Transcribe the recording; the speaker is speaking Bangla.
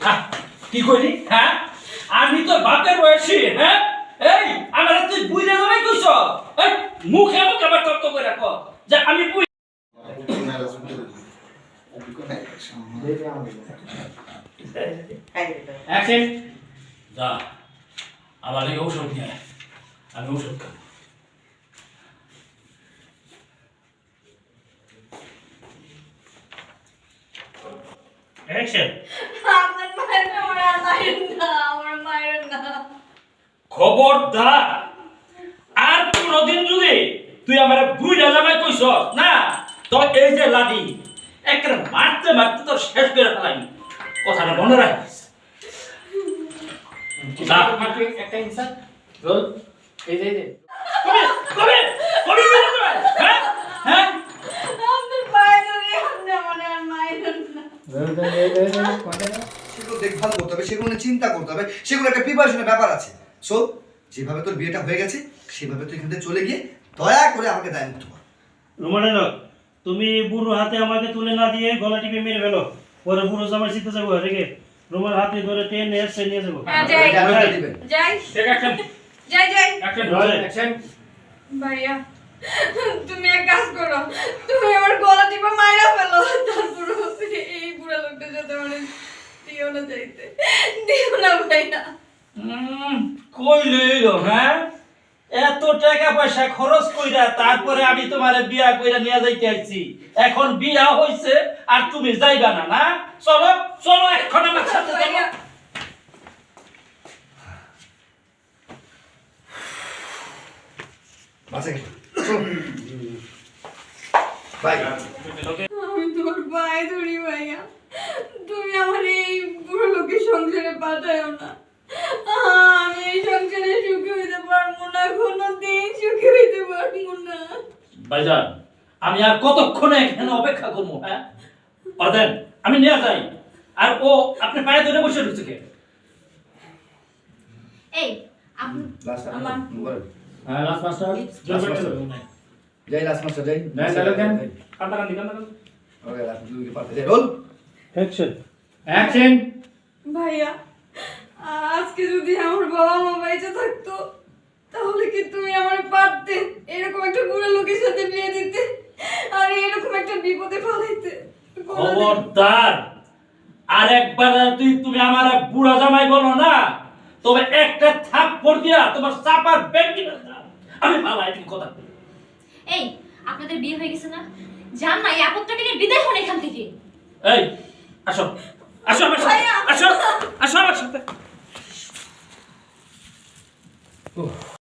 হ্যাঁ, কি কইলি? হ্যাঁ? আমি তো বাপের বয়সী হ্যাঁ? এই আমার তুই বুঝে যাবে কইছ এই মুখে মুখে আবার তত্ত্ব করে রাখো। যে আমি বুঝ অ্যাকশন যা আমার লাগে ঔষধ নিয়ে আমি ঔষধ খাব। অ্যাকশন আপনার মায়ের আমার আর মায়ের না আমার মায়ের না খবরদার। আর কোনদিন যদি তুই আমার বুইরা জামাই কইছ না তো এই যে লাদি একটা মারতে মারতে তোর শেষ করে ফেলাই কথাটা মনে রাখিস। একটা ইনসার্ট রোল এই যে কবে কবে কবে হ্যাঁ হ্যাঁ পায়ে ধরে আমার আর মায়ের না সেগুলো দেখভাল করতে হবে সেগুলো নিয়ে চিন্তা করতে হবে সেগুলো একটা প্রিপারেশনের ব্যাপার আছে। সো যেভাবে তোর বিয়েটা হয়ে গেছে সেভাবে তুই এখান থেকে চলে গিয়ে দয়া করে আমাকে দায় মুক্ত কর। রুমানের তুমি বুড়ো হাতে আমাকে তুলে না দিয়ে গলা টিপে মেরে ফেলো পরে বুড়ো জামার শীতে যাব রেখে রুমার হাতে ধরে টেনে এসে নিয়ে যাব। হ্যাঁ, যাই। যাই। যাই অ্যাকশন ভাইয়া তুমি এক কাজ করো তুমি আমার গলা টিপে মাইরা ফেলো তারপর এই বুড়া লোকটার সাথে মানে দিও না যাইতে। দিও না ভাইয়া। কই লইল হ্যাঁ? এত টাকা পয়সা খরচ কইরা তারপরে আমি তোমার বিয়া কইরা নিয়ে যাইতে আইছি। এখন বিয়া হইছে আর তুমি যাইবা না না? চলো চলো এখন আমার সাথে চলো বাসে চল। আমি তোর পায়ে ধরি ভাইয়া। তুমি আমার এই বুড়ো লোকের সংসারে পাঠায়ও না। আমি এই সংসারে সুখী হইতে পারব না কোনো দিন সুখী হইতে পারব না। ভাইজান আমি আর কতক্ষণে এখানে অপেক্ষা করব হ্যাঁ? পারদেন আমি নিয়ে যাই। আর ও আপনি পায়ে ধরে বসে রয়েছে কে? এই আপনি আমার হ্যাঁ লাস্ট মাস্টার যাই লাস্ট মাস্টার যাই। না, চালু কেন? কান্দা কান্দি কান্দা কান্দি ওকে লাস্ট দুইকে পারতে যাই। রোল! অ্যাকশন অ্যাকশন ভাইয়া আজকে যদি আমার বাবা মা বেঁচে থাকতো তাহলে কি তুমি আমার পারতে? এরকম একটা বুড়ো লোকের সাথে বিয়ে দিতে আর এরকম একটা বিপদে ফেলাইতে? খবরদার! আর একবার তুই তুমি আমার এক বুড়া জামাই বলো না তবে একটা থাপ্পড় দিয়া তোমার চাপার ব্যাংকি আমি পালাই তুমি কথা। এই আপনাদের বিয়ে হয়ে গেছে না? যান না এই আপদটাকে নিয়ে বিদায় হন এখান থেকে। এই আসো আসো আমার সাথে। আসো আসো আমার সাথে